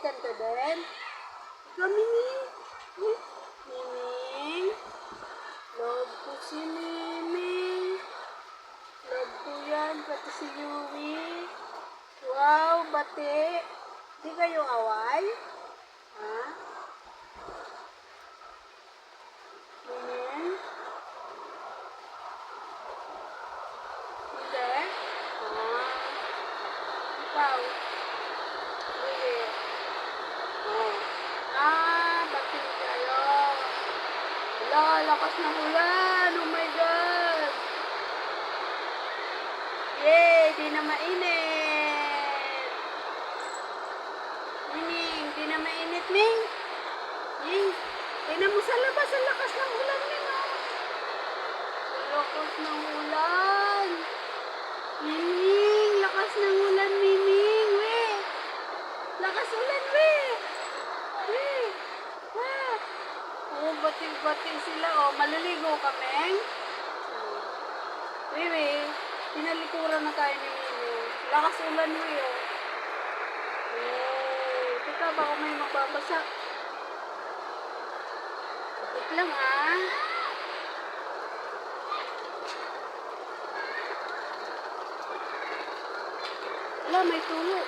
ikan teben ikan mining mining lobo si mimi. Lobo yan pati si Yui wow bate. Di kayo away ha mining hindi ha ikaw Wala, lakas ng ulan. Oh my God. Yay, di na mainit. Mining, di na mainit, Ming. Ming, tingnan mo sa labas, ang lakas ng ulan, Ming. Ang lakas ng ulan. Mining, lakas ng ulan, Mining. We. Lakas ulan, we. We. Ah. Bati-bati sila. Oh, maliligo kami. Wiwi, tinalikuran na tayo ni Mimi. Lakas ulan, we. Oh. Oh, teka, baka may magbabasa. Wait lang, ah. Wala, may tulo.